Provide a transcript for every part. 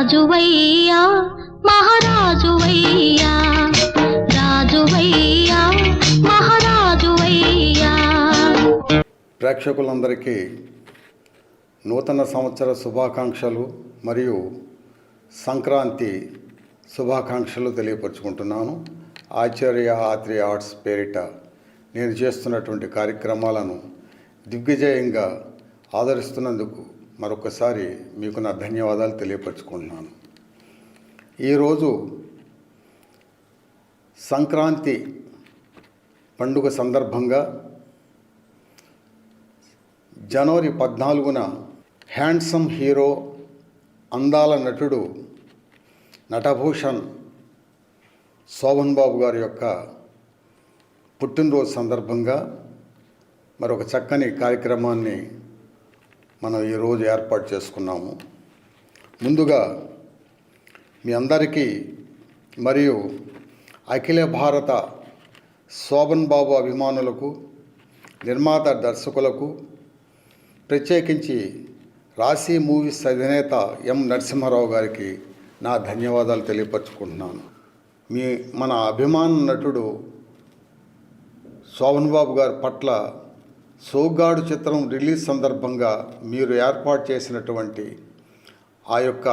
రాజువయ్యా మహారాజువయ్యా రాజువయ్యా మహారాజువయ్యా. ప్రేక్షకులందరికీ నూతన సంవత్సర శుభాకాంక్షలు మరియు సంక్రాంతి శుభాకాంక్షలు తెలియపరుచుకుంటున్నాను. ఆచార్య ఆత్రి ఆర్ట్స్ పేరిట నేను చేస్తున్నటువంటి కార్యక్రమాలను దిగ్విజయంగా ఆదరిస్తున్నందుకు మరొకసారి మీకు నా ధన్యవాదాలు తెలియపరుచుకుంటున్నాను. ఈరోజు సంక్రాంతి పండుగ సందర్భంగా జనవరి పద్నాలుగున హ్యాండ్సమ్ హీరో అందాల నటుడు నటభూషణ్ శోభన్ బాబు గారి యొక్క పుట్టినరోజు సందర్భంగా మరొక చక్కని కార్యక్రమాన్ని మనం ఈరోజు ఏర్పాటు చేసుకున్నాము. ముందుగా మీ అందరికీ మరియు అఖిల భారత శోభన్ బాబు అభిమానులకు నిర్మాత దర్శకులకు ప్రత్యేకించి రాశి మూవీస్ అధినేత ఎం నరసింహారావు గారికి నా ధన్యవాదాలు తెలియపరచుకుంటున్నాను. మీ మన అభిమాన నటుడు శోభన్ బాబు గారి పట్ల సోగ్గాడు చిత్రం రిలీజ్ సందర్భంగా మీరు ఏర్పాటు చేసినటువంటి ఆ యొక్క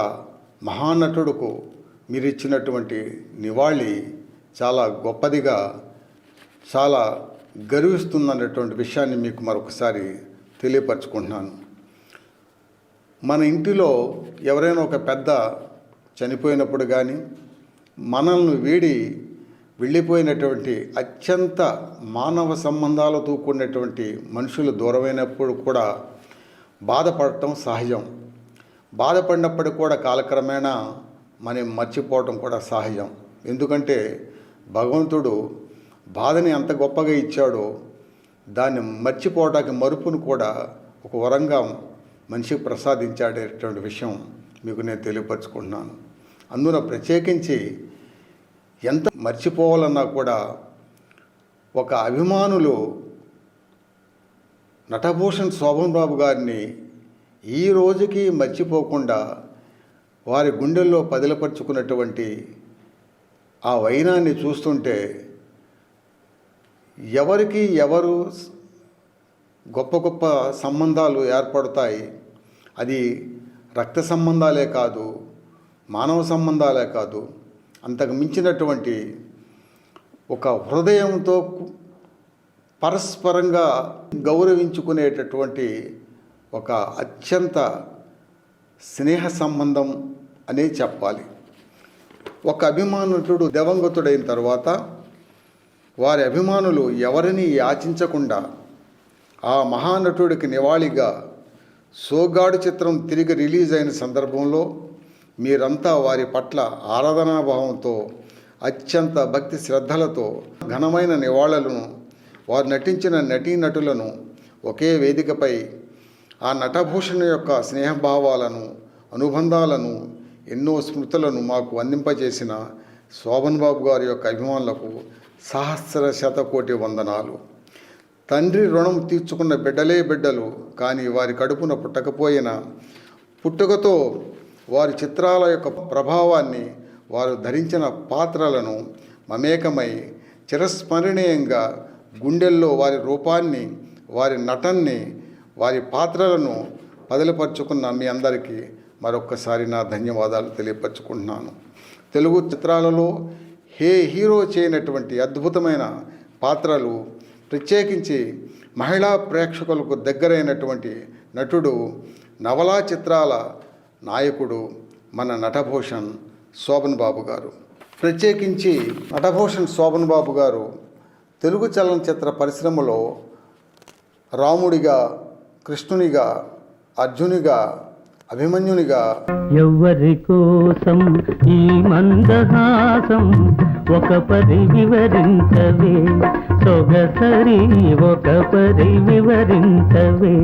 మహానటుడుకు మీరు ఇచ్చినటువంటి నివాళి చాలా గొప్పదిగా చాలా గర్విస్తుందన్నటువంటి విషయాన్ని మీకు మరొకసారి తెలియపరచుకుంటున్నాను. మన ఇంటిలో ఎవరైనా ఒక పెద్ద చనిపోయినప్పుడు కానీ మనల్ని వీడి వెళ్ళిపోయినటువంటి అత్యంత మానవ సంబంధాలతో కూడినటువంటి మనుషులు దూరమైనప్పుడు కూడా బాధపడటం సహజం. బాధపడినప్పుడు కూడా కాలక్రమేణా మనం మర్చిపోవటం కూడా సహజం. ఎందుకంటే భగవంతుడు బాధని ఎంత గొప్పగా ఇచ్చాడో దాన్ని మర్చిపోవడానికి మరుపును కూడా ఒక వరంగా మనిషికి ప్రసాదించాడేటువంటి విషయం మీకు నేను తెలియపరచుకుంటున్నాను. అందున ప్రత్యేకించి ఎంత మర్చిపోవాలన్నా కూడా ఒక అభిమానులు నటభూషణ్ శోభన్ బాబు గారిని ఈ రోజుకి మర్చిపోకుండా వారి గుండెల్లో పదిలపరుచుకున్నటువంటి ఆ వైనాన్ని చూస్తుంటే ఎవరికి ఎవరు గొప్ప గొప్ప సంబంధాలు ఏర్పడతాయి? అది రక్త సంబంధాలే కాదు మానవ సంబంధాలే కాదు అంతకు మించినటువంటి ఒక హృదయంతో పరస్పరంగా గౌరవించుకునేటటువంటి ఒక అత్యంత స్నేహ సంబంధం అనే చెప్పాలి. ఒక అభిమానుడు దివంగతుడైన తర్వాత వారి అభిమానులు ఎవరిని యాచించకుండా ఆ మహానటుడికి నివాళిగా సోగాడు చిత్రం తిరిగి రిలీజ్ అయిన సందర్భంలో మీరంతా వారి పట్ల ఆరాధనాభావంతో అత్యంత భక్తి శ్రద్ధలతో ఘనమైన నివాళులను వారు నటించిన నటీనటులను ఒకే వేదికపై ఆ నటభూషణ యొక్క స్నేహభావాలను అనుబంధాలను ఎన్నో స్మృతులను మాకు అందింపజేసిన శోభన్ బాబు గారి యొక్క అభిమానులకు సహస్ర శతకోటి వందనాలు. తండ్రి రుణం తీర్చుకున్న బిడ్డలే బిడ్డలు కానీ వారి కడుపున పుట్టకపోయినా పుట్టుకతో వారి చిత్రాల యొక్క ప్రభావాన్ని వారు ధరించిన పాత్రలను మమేకమై చిరస్మరణీయంగా గుండెల్లో వారి రూపాన్ని వారి నటన్ని వారి పాత్రలను పదిలపరుచుకున్న మీ అందరికీ మరొక్కసారి నా ధన్యవాదాలు తెలియపరుచుకుంటున్నాను. తెలుగు చిత్రాలలో హే హీరో చేయనటువంటి అద్భుతమైన పాత్రలు ప్రత్యేకించి మహిళా ప్రేక్షకులకు దగ్గరైనటువంటి నటుడు నవలా చిత్రాల నాయకుడు మన నటభూషణ్ శోభన్ బాబు గారు. ప్రత్యేకించి నటభూషణ్ శోభన్ బాబు గారు తెలుగు చలనచిత్ర పరిశ్రమలో రాముడిగా కృష్ణునిగా అర్జునిగా అభిమన్యునిగా ఎవ్వరి కోసం ఈ మందహాసం ఒక పరి వివరించవే. సొగసరి ఒక పరి వివరించవే.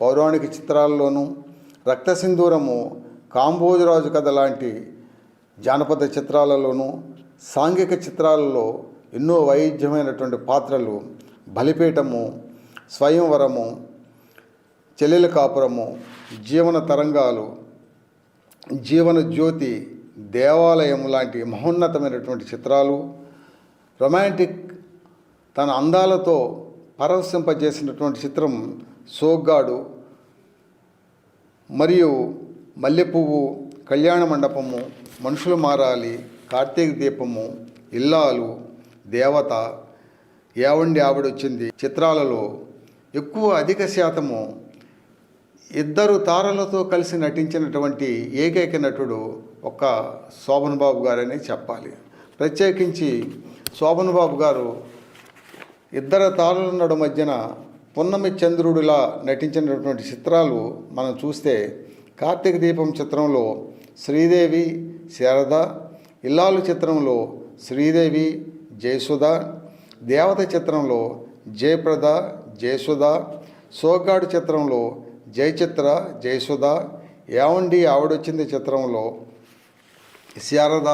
పౌరాణిక చిత్రాల్లోనూ రక్త సింధూరము కాంబోజరాజు కథ లాంటి జానపద చిత్రాలలోనూ సాంఘిక చిత్రాలలో ఎన్నో వైవిధ్యమైనటువంటి పాత్రలు బలిపీఠము స్వయంవరము చెల్లెల కాపురము జీవన తరంగాలు జీవన జ్యోతి దేవాలయం లాంటి మహోన్నతమైనటువంటి చిత్రాలు రొమాంటిక్ తన అందాలతో పరవశింపజేసినటువంటి చిత్రం సోగ్గాడు మరియు మల్లెపువ్వు కళ్యాణ మండపము మనుషులు మారాలి కార్తీక దీపము ఇల్లాలు దేవత ఏవండి ఆవిడొచ్చింది చిత్రాలలో ఎక్కువ అధిక శాతము ఇద్దరు తారలతో కలిసి నటించినటువంటి ఏకైక నటుడు ఒక్క శోభన్ బాబు గారని చెప్పాలి. ప్రత్యేకించి శోభన్ బాబు గారు ఇద్దరు తారల నడు మధ్యన పున్నమి చంద్రుడిలా నటించినటువంటి చిత్రాలు మనం చూస్తే కార్తీక దీపం చిత్రంలో శ్రీదేవి శారద ఇల్లాలు చిత్రంలో శ్రీదేవి జయసుధ దేవత చిత్రంలో జయప్రద జయసుధ సోగాడు చిత్రంలో జయచిత్ర జయసుధ ఏవండి ఆవిడొచ్చింది చిత్రంలో శారద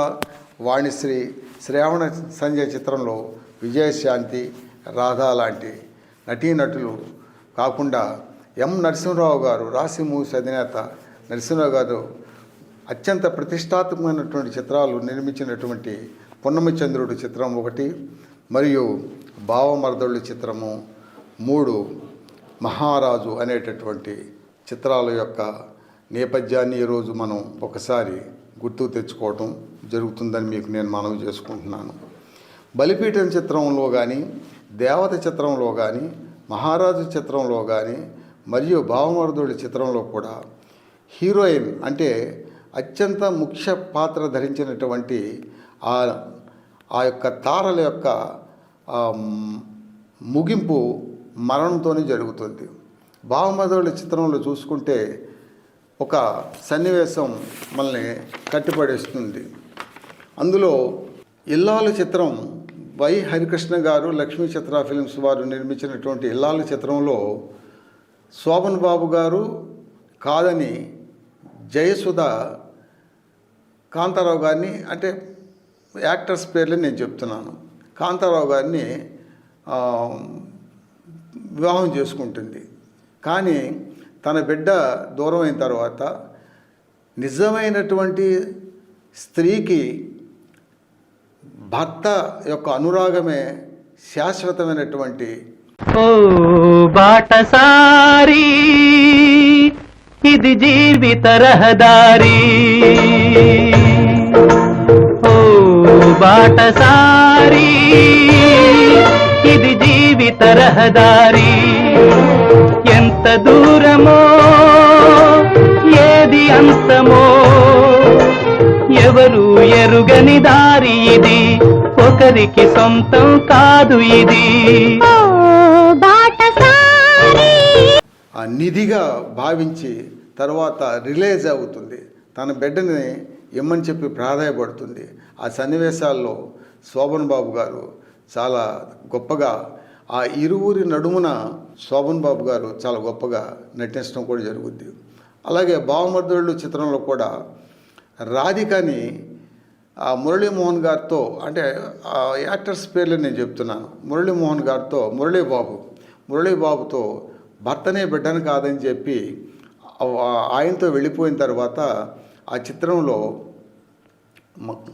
వాణిశ్రీ శ్రావణ సంజయ్ చిత్రంలో విజయశాంతి రాధా లాంటి నటీనటులు కాకుండా ఎం నరసింహరావు గారు రాసి మూవీస్ అధినేత నరసింహరావు గారు అత్యంత ప్రతిష్టాత్మకమైనటువంటి చిత్రాలు నిర్మించినటువంటి పున్నమచంద్రుడు చిత్రం ఒకటి మరియు భావమరదళ్ళు చిత్రము మూడు మహారాజు అనేటటువంటి చిత్రాల యొక్క నేపథ్యాన్ని ఈరోజు మనం ఒకసారి గుర్తుకు తెచ్చుకోవటం జరుగుతుందని మీకు నేను మనవి చేసుకుంటున్నాను. బలిపీఠం చిత్రంలో కానీ దేవత చిత్రంలో కానీ మహారాజు చిత్రంలో కానీ మరియు భావమరుదుడి చిత్రంలో కూడా హీరోయిన్ అంటే అత్యంత ముఖ్య పాత్ర ధరించినటువంటి ఆ ఆ యొక్క తారల యొక్క ముగింపు మరణంతోనే జరుగుతుంది. భావమరుదుడి చిత్రంలో చూసుకుంటే ఒక సన్నివేశం మనల్ని కట్టిపడేస్తుంది. అందులో ఇల్లాలు చిత్రం వై హరికృష్ణ గారు లక్ష్మీ చిత్ర ఫిల్మ్స్ వారు నిర్మించినటువంటి ఇల్లాల చిత్రంలో శోభన్ బాబు గారు కాదని జయసుధ కాంతారావు గారిని అంటే యాక్టర్స్ పేర్లు నేను చెప్తున్నాను. కాంతారావు గారిని వివాహం చేసుకుంటుంది. కానీ తన బిడ్డ దూరం అయిన తర్వాత నిజమైనటువంటి స్త్రీకి భర్త యొక్క అనురాగమే శాశ్వతమైనటువంటి ఓ బాటసారి ఇది జీవిత రహదారి. ఓ బాటసారి ఇది జీవిత రహదారి. ఎంత దూరమో ఏది అంతమో ఎవరు ఎరుగని దారి ఇది? ఒకరికి సొంతం కాదు ఇది. ఆ నిధిగా భావించి తర్వాత రిలీజ్ అవుతుంది. తన బిడ్డని ఇమ్మని చెప్పి ప్రాధాయపడుతుంది. ఆ సన్నివేశాల్లో శోభన్ బాబు గారు చాలా గొప్పగా ఆ ఇరువురి నడుమున శోభన్ బాబు గారు చాలా గొప్పగా నటించడం కూడా జరుగుద్ది. అలాగే బావమర్దుళ్ళు చిత్రంలో కూడా రాధికని ఆ మురళీమోహన్ గారితో అంటే యాక్టర్స్ పేర్లు నేను చెప్తున్నాను. మురళీమోహన్ గారితో మురళీబాబు మురళీబాబుతో భర్తనే బిడ్డను కాదని చెప్పి ఆయనతో వెళ్ళిపోయిన తర్వాత ఆ చిత్రంలో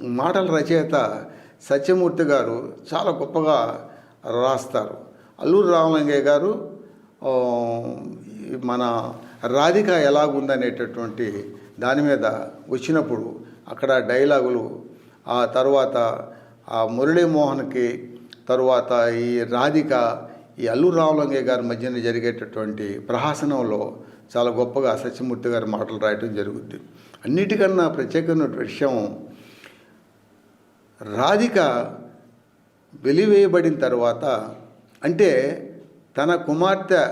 మాటల రచయిత సత్యమూర్తి గారు చాలా గొప్పగా రాస్తారు. అల్లూరు రామలింగయ్య గారు మన రాధిక ఎలాగుందనేటటువంటి దాని మీద వచ్చినప్పుడు అక్కడ డైలాగులు ఆ తర్వాత ఆ మురళీమోహన్కి తరువాత ఈ రాధిక ఈ అల్లు రామలింగయ్య గారి మధ్యన జరిగేటటువంటి ప్రహాసనంలో చాలా గొప్పగా సత్యమూర్తి గారి మాటలు రాయటం జరుగుద్ది. అన్నిటికన్నా ప్రత్యేకమైన విషయం రాధిక వెలివేయబడిన తర్వాత అంటే తన కుమార్తె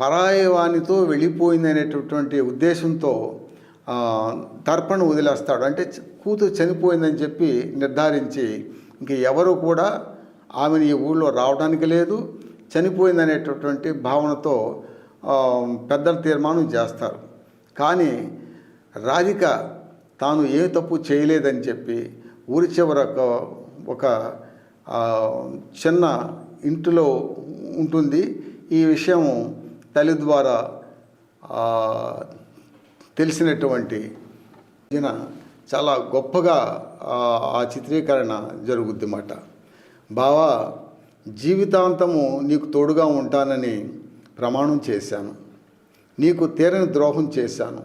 పరాయవానితో వెళ్ళిపోయిందనేటటువంటి ఉద్దేశంతో తర్పణ వదిలేస్తాడు. అంటే కూతురు చనిపోయిందని చెప్పి నిర్ధారించి ఇంక ఎవరు కూడా ఆమెను ఈ ఊళ్ళో రావడానికి లేదు. చనిపోయిందనేటటువంటి భావనతో పెద్దల తీర్మానం చేస్తారు. కానీ రాధిక తాను ఏ తప్పు చేయలేదని చెప్పి ఊరి చివర ఒక చిన్న ఇంటిలో ఉంటుంది. ఈ విషయం తల్లి ద్వారా తెలిసినటువంటి మధ్యన చాలా గొప్పగా ఆ, ఆ చిత్రీకరణ జరుగుద్ది మాట బావా జీవితాంతము నీకు తోడుగా ఉంటానని ప్రమాణం చేశాను. నీకు తీరని ద్రోహం చేశాను.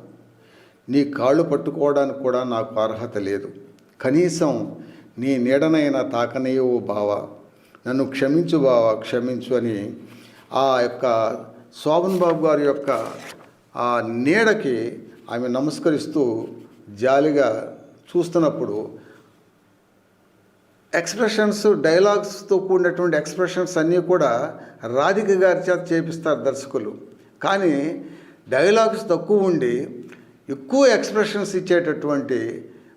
నీ కాళ్ళు పట్టుకోవడానికి కూడా నాకు అర్హత లేదు. కనీసం నీ నీడనైనా తాకనయ్యవు బావా. నన్ను క్షమించు బావా క్షమించు అని ఆ యొక్క శోభన్ బాబు గారి యొక్క ఆ నీడకి ఆమె నమస్కరిస్తూ జాలిగా చూస్తున్నప్పుడు ఎక్స్ప్రెషన్స్ డైలాగ్స్తో కూడినటువంటి ఎక్స్ప్రెషన్స్ అన్నీ కూడా రాధిక గారి చేత చేపిస్తారు దర్శకులు. కానీ డైలాగ్స్ తక్కువ ఉండి ఎక్కువ ఎక్స్ప్రెషన్స్ ఇచ్చేటటువంటి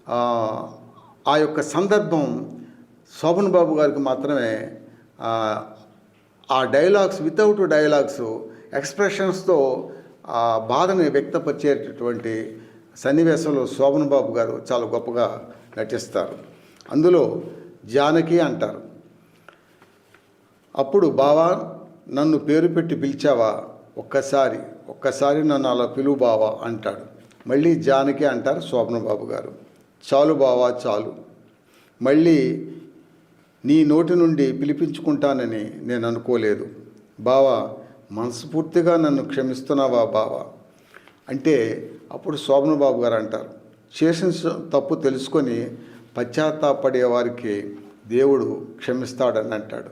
ఆ, యొక్క సందర్భం శోభన్ బాబు గారికి మాత్రమే ఆ, ఆ డైలాగ్స్ వితౌట్ డైలాగ్స్ ఎక్స్ప్రెషన్స్తో ఆ బాధని వ్యక్తపరిచేటటువంటి సన్నివేశంలో శోభన్ బాబు గారు చాలా గొప్పగా నటిస్తారు. అందులో జానకి అంటారు. అప్పుడు బావా నన్ను పేరు పెట్టి పిలిచావా? ఒక్కసారి ఒక్కసారి నన్ను అలా పిలువు బావా అంటాడు. మళ్ళీ జానకి అంటారు శోభన బాబు గారు. చాలు బావా చాలు. మళ్ళీ నీ నోటి నుండి పిలిపించుకుంటానని నేను అనుకోలేదు. బావా మనస్ఫూర్తిగా నన్ను క్షమిస్తున్నావా బావా? అంటే అప్పుడు శోభన బాబు గారు అంటారు చేసిన తప్పు తెలుసుకొని పశ్చాత్తాపడే వారికి దేవుడు క్షమిస్తాడని అంటాడు.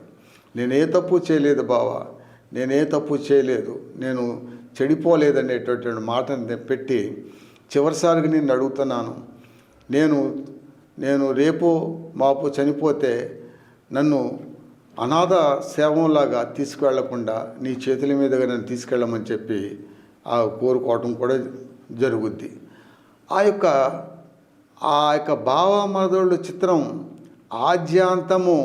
నేనే తప్పు చేయలేదు బావా నేనే తప్పు చేయలేదు నేను చెడిపోలేదనేటటువంటి మాటని పెట్టి చివరిసారిగా నేను అడుగుతున్నాను. నేను నేను రేపు మాపు చనిపోతే నన్ను అనాథ సేవంలాగా తీసుకువెళ్ళకుండా నీ చేతుల మీదుగా నన్ను తీసుకెళ్ళమని చెప్పి ఆ కోరుకోవటం కూడా జరుగుద్ది. ఆ యొక్క ఆ యొక్క భావమరుదుల చిత్రం ఆద్యాంతము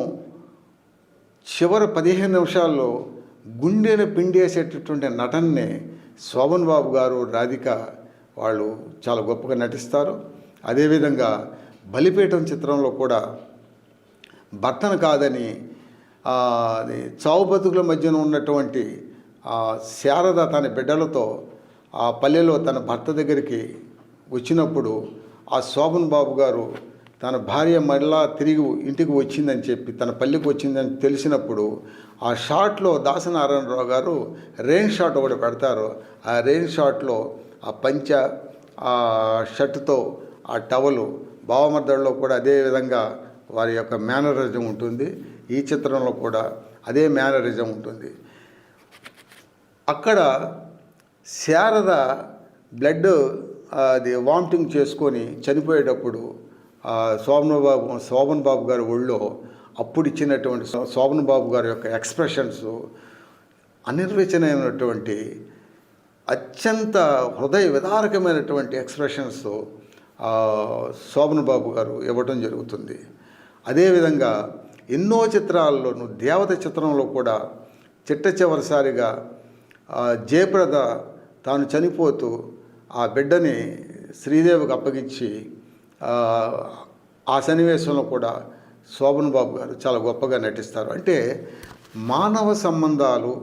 చివరి పదిహేను నిమిషాల్లో గుండెను పిండేసేటటువంటి నటనని శోభన్ బాబు గారు రాధిక వాళ్ళు చాలా గొప్పగా నటిస్తారు. అదేవిధంగా బలిపీఠం చిత్రంలో కూడా భర్తను కాదని అది చావు బతుకుల మధ్యన ఉన్నటువంటి ఆ శారద తన బిడ్డలతో ఆ పల్లెలో తన భర్త దగ్గరికి వచ్చినప్పుడు ఆ శోభన్ బాబు గారు తన భార్య మళ్ళా తిరిగి ఇంటికి వచ్చిందని చెప్పి తన పల్లెకి వచ్చిందని తెలిసినప్పుడు ఆ షాట్లో దాసనారాయణరావు గారు రెయిన్ షాట్ ఒకటి పెడతారు. ఆ రెయిన్ షాట్లో ఆ పంచ ఆ షర్టుతో ఆ టవలు భావమర్దల్లో కూడా అదే విధంగా వారి యొక్క మేనరిజం ఉంటుంది. ఈ చిత్రంలో కూడా అదే మేనరిజం ఉంటుంది. అక్కడ శారద బ్లడ్ అది వామిటింగ్ చేసుకొని చనిపోయేటప్పుడు ఆ, శోభన్ బాబు శోభన్ బాబు గారి ఒళ్ళో అప్పుడు ఇచ్చినటువంటి శోభన్ బాబు గారి యొక్క ఎక్స్ప్రెషన్స్ అనిర్వచనమైనటువంటి అత్యంత హృదయ విదారకమైనటువంటి ఎక్స్ప్రెషన్స్ శోభన్ బాబు గారు ఇవ్వటం జరుగుతుంది. అదేవిధంగా ఎన్నో చిత్రాల్లోనూ దేవత చిత్రంలో కూడా చిట్ట చివరిసారిగా జయప్రద తాను చనిపోతూ ఆ బిడ్డని శ్రీదేవికి అప్పగించి ఆ, సన్నివేశంలో కూడా శోభన్ బాబు గారు చాలా గొప్పగా నటిస్తారు. అంటే మానవ సంబంధాలు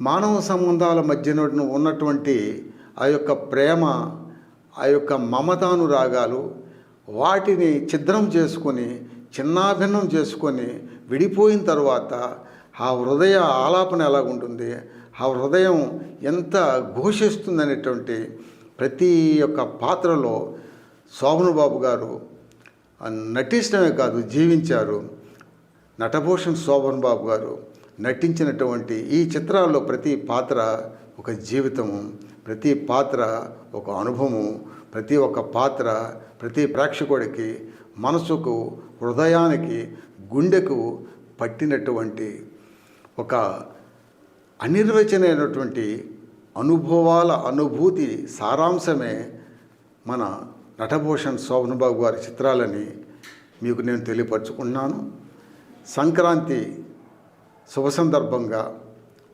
మానవ సంబంధాల మధ్య ఉన్నటువంటి ఆ యొక్క ప్రేమ ఆ యొక్క మమతానురాగాలు వాటిని ఛిద్రం చేసుకొని చిన్నాభిన్నం చేసుకొని విడిపోయిన తర్వాత ఆ హృదయ ఆలాపన ఎలాగుంటుంది? ఆ హృదయం ఎంత ఘోషిస్తుందనేటువంటి ప్రతి ఒక్క పాత్రలో శోభను బాబు గారు నటించడమే కాదు జీవించారు. నటభూషణ్ శోభన్ బాబు గారు నటించినటువంటి ఈ చిత్రాల్లో ప్రతి పాత్ర ఒక జీవితము ప్రతి పాత్ర ఒక అనుభవము ప్రతి ఒక్క పాత్ర ప్రతి ప్రేక్షకుడికి మనసుకు హృదయానికి గుండెకు పట్టినటువంటి ఒక అనిర్వచనైనటువంటి అనుభవాల అనుభూతి సారాంశమే మన నటభూషణ్ శోభనబాబు గారి చిత్రాలని మీకు నేను తెలియపరచుకున్నాను. సంక్రాంతి శుభ సందర్భంగా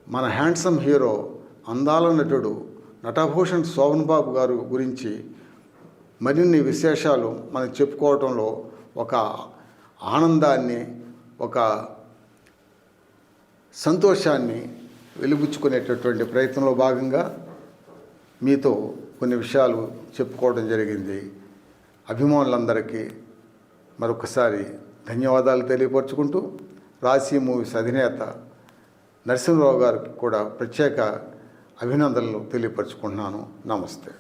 మన హ్యాండ్సమ్ హీరో అందాల నటుడు నటభూషణ్ శోభన్ బాబు గారు గురించి మరిన్ని విశేషాలు మనం చెప్పుకోవటంలో ఒక ఆనందాన్ని ఒక సంతోషాన్ని వెలిబుచ్చుకునేటటువంటి ప్రయత్నంలో భాగంగా మీతో కొన్ని విషయాలు చెప్పుకోవడం జరిగింది. అభిమానులందరికీ మరొకసారి ధన్యవాదాలు తెలియపరుచుకుంటూ రాశి మూవీస్ అధినేత నరసింహరావు గారికి కూడా ప్రత్యేక అభినందనలు తెలియపరుచుకుంటున్నాను. నమస్తే.